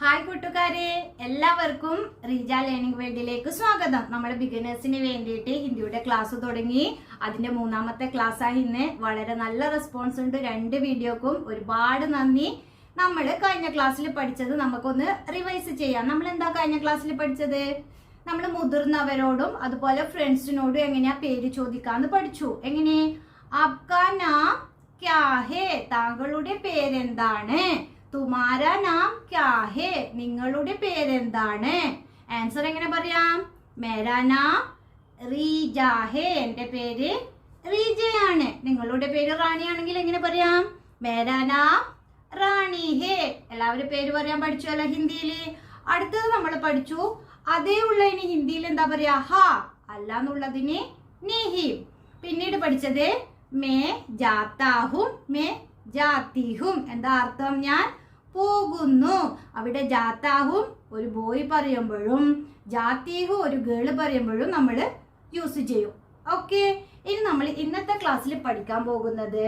Hi കൂട്ടുകാരെ എല്ലാവർക്കും Reeja learning വേൾഡിലേക്ക് സ്വാഗതം. നമ്മുടെ ബിഗിനേഴ്സിന് വേണ്ടിയിട്ട് ഹിന്ദിയുടെ ക്ലാസ് തുടങ്ങി. അതിന്റെ മൂന്നാമത്തെ ക്ലാസ് ആയി ഇന്ന് വളരെ നല്ല റെസ്പോൺസ് ഉണ്ട്. രണ്ട് വീഡിയോക്കും ഒരുപാട് നന്ദി. നമ്മൾ കഴിഞ്ഞ ക്ലാസ്സിൽ പഠിച്ചത് നമുക്കൊന്ന് റിവൈസ് ചെയ്യാം. നമ്മൾ എന്താ കഴിഞ്ഞ ക്ലാസ്സിൽ പഠിച്ചത്? നമ്മൾ മുതിർന്നവരോടും അതുപോലെ ഫ്രണ്ട്സിനോടും എങ്ങനെയാ പേര് ചോദിക്കാന്ന് പഠിച്ചു. എങ്ങനെ? ആപ്കാ നാം ക്യാ ഹേ താങ്കളുടെ പേരെന്താണ്? തുമാര നാം ക്യാ ഹേ നിങ്ങളുടെ പേരെന്താണ്? ആൻസർ എങ്ങനെ പറയാം? മേരാ നാം റീജ ഹേ എന്റെ പേര് റീജയാണ് നിങ്ങളുടെ പേര് റാണിയാണെങ്കിൽ എങ്ങനെ പറയാം? മേരാ നാം റാണി ഹേ എല്ലാവരും പേര് പറയാൻ പഠിച്ചു അല്ല ഹിന്ദിയിൽ? അടുത്തത് നമ്മൾ പഠിച്ചു. അതേ ഉള്ള ഇനി ഹിന്ദിയിൽ എന്താ പറയാ? ഹ. അല്ല എന്നുള്ളതിന് നിഹി. പിന്നീട് പഠിച്ചത് മേ ജാത്താഹും മേ ജാത്തിഹും എന്താ അർത്ഥം? ഞാൻ പോകുന്നു. അവിടെ ജാത്താഹും ഒരു ബോയ് പറയുമ്പോഴും ജാത്തിഹു ഒരു ഗേൾ പറയുമ്പോഴും നമ്മൾ യൂസ് ചെയ്യും. ഓക്കെ ഇനി നമ്മൾ ഇന്നത്തെ ക്ലാസ്സിൽ പഠിക്കാൻ പോകുന്നത്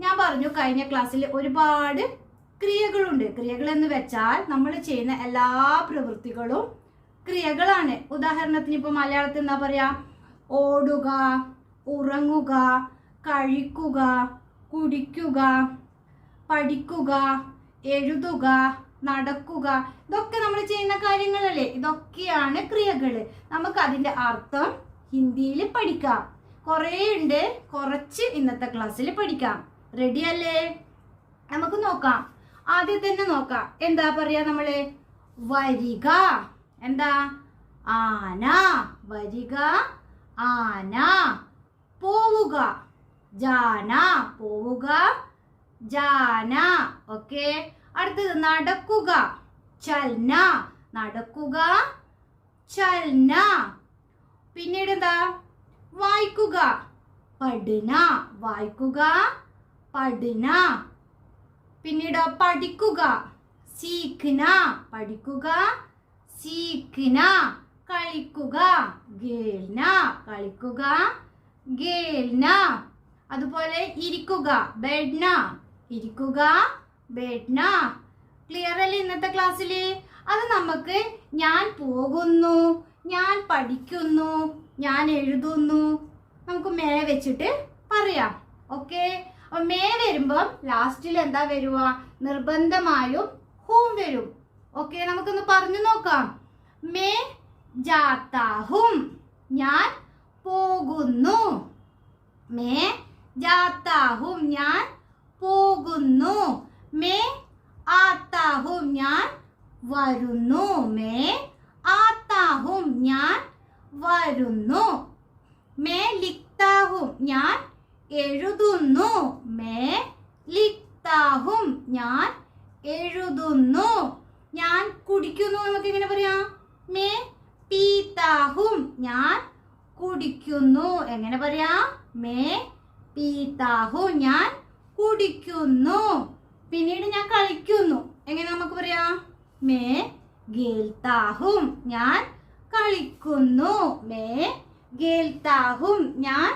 ഞാൻ പറഞ്ഞു കഴിഞ്ഞ ക്ലാസ്സിൽ ഒരുപാട് ക്രിയകളുണ്ട്. ക്രിയകൾ എന്ന് വെച്ചാൽ നമ്മൾ ചെയ്യുന്ന എല്ലാ പ്രവൃത്തികളും ക്രിയകളാണ്. ഉദാഹരണത്തിന് ഇപ്പൊ മലയാളത്തിൽ എന്താ പറയാ? ഓടുക ഉറങ്ങുക കഴിക്കുക കുടിക്കുക പഠിക്കുക എഴുതുക നടക്കുക ഇതൊക്കെ നമ്മൾ ചെയ്യുന്ന കാര്യങ്ങളല്ലേ? ഇതൊക്കെയാണ് ക്രിയകൾ നമുക്ക് അതിന്റെ അർത്ഥം ഹിന്ദിയിൽ പഠിക്കാം. കുറേ ഉണ്ട്. കുറച്ച് ഇന്നത്തെ ക്ലാസ്സിൽ പഠിക്കാം. റെഡി അല്ലേ? നമുക്ക് നോക്കാം. ആദ്യം തന്നെ നോക്കാം. എന്താ പറയാ നമ്മൾ? വരിക. എന്താ? ആന. വരിക ആന. പോവുക. ജാന പോവുക. ജാന ഓക്കെ. അടുത്തത് നടക്കുക. ചൽന നടക്കുക. ചൽന. പിന്നീട് എന്താ? വായിക്കുക. പഠന വായിക്കുക. പഠന. പിന്നീട് പഠിക്കുക. സീഖന പഠിക്കുക. സീഖന കളിക്കുക. ഗേൽന കളിക്കുക. ഗേൽന അതുപോലെ ഇരിക്കുക ബെഡ്ന. ഇരിക്കുക ബെഡ്ന. ക്ലിയർ അല്ലേ ഇന്നത്തെ ക്ലാസ്സിൽ അത് നമുക്ക് ഞാൻ പോകുന്നു ഞാൻ പഠിക്കുന്നു ഞാൻ എഴുതുന്നു. നമുക്ക് മേ വെച്ചിട്ട് പറയാം. ഓക്കെ അപ്പൊ മേ വരുമ്പം ലാസ്റ്റിൽ എന്താ വരുക നിർബന്ധമായും ഹൂം വരും. ഓക്കെ നമുക്കൊന്ന് പറഞ്ഞു നോക്കാം. മേ ജാത്താഹും ഞാൻ പോകുന്നു. മേ ജാത്താഹും ഞാൻ പോകുന്നു. മേ ആത്താഹും ഞാൻ വരുന്നു. മേ ആത്താഹും ഞാൻ വരുന്നു. മേ ലിക്താഹും ഞാൻ എഴുതുന്നു. മേ ലിക്താഹും ഞാൻ എഴുതുന്നു. ഞാൻ കുടിക്കുന്നു നമുക്ക് എങ്ങനെ പറയാം? മേ പീതാഹും ഞാൻ കുടിക്കുന്നു. എങ്ങനെ പറയാം? മേ പീതാഹും ഞാൻ കുടിക്കുന്നു. പിന്നീട് ഞാൻ കളിക്കുന്നു. എങ്ങനെ നമുക്ക് പറയാം? മേ ഗേൽത്താഹും ഞാൻ കളിക്കുന്നു. മേ ഗേൽത്താഹും ഞാൻ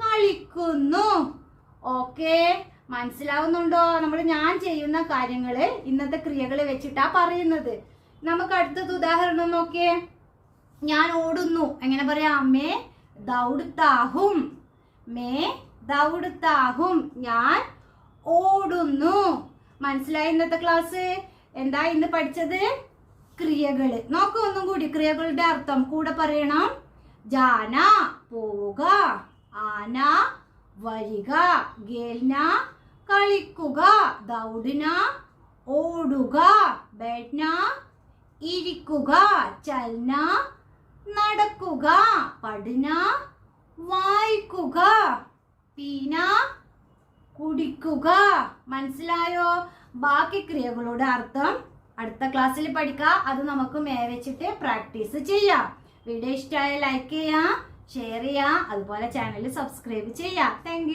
കളിക്കുന്നു. ഓക്കെ മനസ്സിലാവുന്നുണ്ടോ? നമ്മൾ ഞാൻ ചെയ്യുന്ന കാര്യങ്ങൾ ഇന്നത്തെ ക്രിയകൾ വെച്ചിട്ടാ പറയുന്നത്. നമുക്ക് അടുത്തത് ഉദാഹരണം നോക്കിയേ. ഞാൻ ഓടുന്നു. എങ്ങനെ പറയാം? മേ ദൗഡ്താഹും. മേ ദൗഡ്താഹും ഞാൻ ഓടുന്നു. മനസ്സിലായി ഇന്നത്തെ ക്ലാസ് എന്താ ഇന്ന് പഠിച്ചത്? ക്രിയകൾ. നോക്കൂ ഒന്നും കൂടി. ക്രിയകളുടെ അർത്ഥം കൂടെ പറയണം. ജാന പോവുക. ആന വരിക. ഗേൽന കളിക്കുക. ദൗഡിന ഓടുക. ബെഡ്ന ഇരിക്കുക. ചൽന നടക്കുക. പഠന വായിക്കുക. പീന കുടിക്കുക. മനസ്സിലായോ? ബാക്കി ക്രിയകളുടെ അർത്ഥം അടുത്ത ക്ലാസ്സിൽ പഠിക്കാം. അത് നമുക്ക് മേവച്ചിട്ട് പ്രാക്ടീസ് ചെയ്യാം. വീഡിയോ ഇഷ്ടമായ ലൈക്ക് ചെയ്യാം ഷെയർ ചെയ്യാം അതുപോലെ ചാനൽ സബ്സ്ക്രൈബ് ചെയ്യാം. താങ്ക്